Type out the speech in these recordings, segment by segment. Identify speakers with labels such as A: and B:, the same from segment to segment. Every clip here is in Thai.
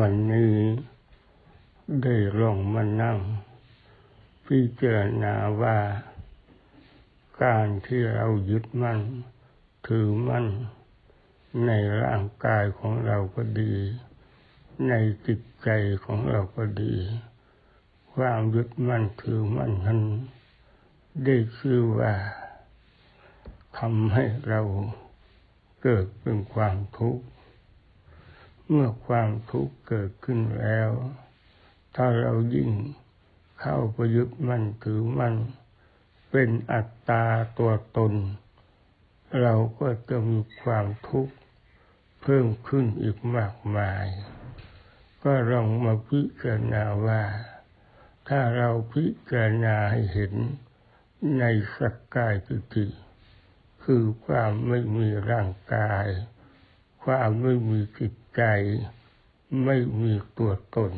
A: วันนี้ได้ลงมานั่ง พิจารณาว่า การที่เรายึดมั่น ถือมั่น ในร่างกายของเราก็ดี ในจิตใจของเราก็ดี ความยึดมั่นถือมั่นนั้นได้ชื่อว่าทำให้เราเกิดเป็นความทุกข์ เมื่อความทุกข์เกิดขึ้นแล้ว ถ้าเรายิ่งเข้าประยุทธ์มั่นถือมั่น เป็นอัตตาตัวตน เราก็จะมีความทุกข์เพิ่มขึ้นอีกมากมาย ก็ลองมาพิจารณาว่า ถ้าเราพิจารณาให้เห็นในสักกายทิฏฐิคือความไม่มีร่างกาย ความไม่มีจิตใจ ไม่มีตัวตน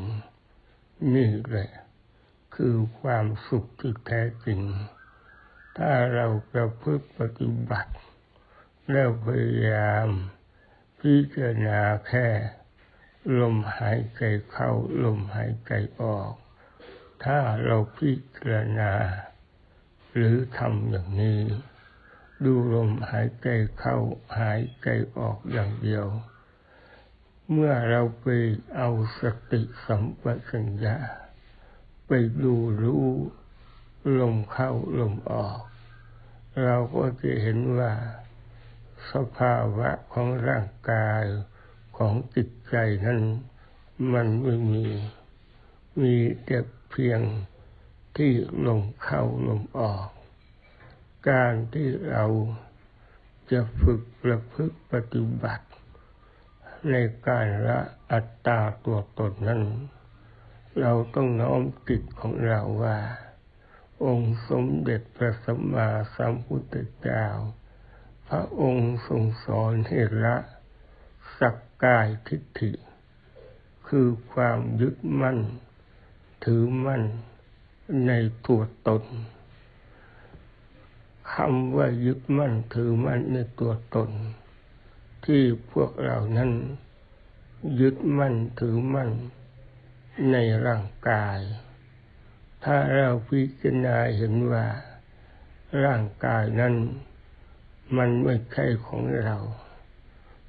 A: นี่แหละ คือความสุขที่แท้จริง ถ้าเราประพฤติปฏิบัติ แล้วพยายามพิจารณาแค่ลมหายใจเข้าลมหายใจออก ถ้าเราพิจารณา หรือทำอย่างนี้ ดูลมหายใจเข้าหายใจออกอย่างเดียว เมื่อเราไปเอาสติสัมปชัญญะไปดูรู้ลมเข้าลมออก เราก็จะเห็นว่า สภาวะของร่างกายของจิตใจนั้น มันไม่มี มีแต่เพียงที่ลมเข้าลมออก การที่เราจะฝึกประพฤติปฏิบัติ ในการละอัตตาตัวตนนั้น เราต้องน้อมจิตของเราว่า องค์สมเด็จพระสัมมาสัมพุทธเจ้า พระองค์ทรงสอนให้ละสักกายทิฏฐิ คือความยึดมั่น ถือมั่นในตัวตน คำว่ายึดมั่นถือมั่นในตัวตน ที่พวกเรานั้นยึดมั่นถือมั่นในร่างกาย ถ้าเราพิจารณาเห็นว่า ร่างกายนั้น มันไม่ใช่ของเรา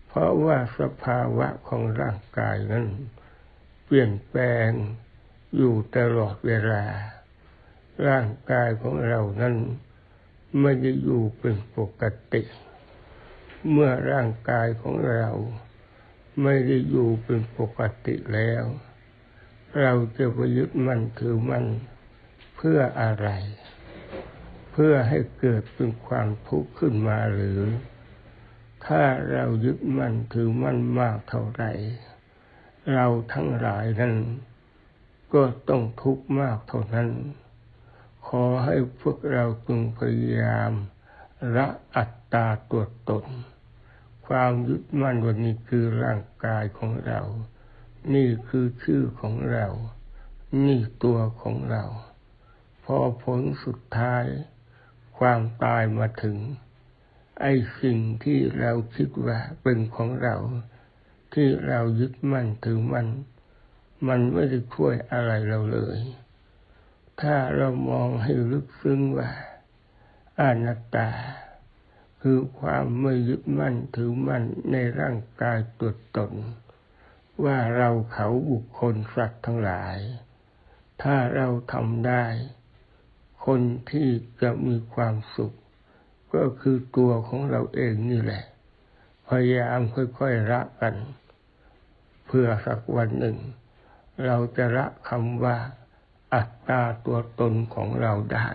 A: เพราะว่าสภาวะของร่างกายนั้น เปลี่ยนแปลงอยู่ตลอดเวลา ร่างกายของเรานั้น ไม่ได้อยู่เป็นปกติ เมื่อร่างกายของเรา ไม่ได้อยู่เป็นปกติแล้ว เราจะไปยึดมั่นถือมั่นเพื่ออะไร เพื่อให้เกิดเป็นความทุกข์ขึ้นมาหรือ ถ้าเรายึดมั่นถือมั่นมากเท่าไหร่เราทั้งหลายนั้นก็ต้องทุกข์มากเท่านั้น อให้พวกเราจงพยายามละอัตตาตัวตน ความยึดมั่นวันนี้คือร่างกายของเรา นี่คือชื่อของเรา นี่ตัวของเรา พอผลสุดท้าย ความตายมาถึง ไอ้สิ่งที่เราคิดว่าเป็นของเรา ที่เรายึดมั่นถือมั่นมันไม่ได้ช่วยอะไรเราเลย ถ้าเรามองให้ลึกซึ้งว่าอนัตตา คือความไม่ยึดมั่นถือมั่นในร่างกายตัวตน ว่าเราเขาบุคคลสัตว์ทั้งหลาย ถ้าเราทำได้ คนที่จะมีความสุข ก็คือตัวของเราเองนี่แหละ พยายามค่อยๆละกัน เพื่อสักวันหนึ่ง เราจะละคำว่า อัตตาตัวตนของเราได้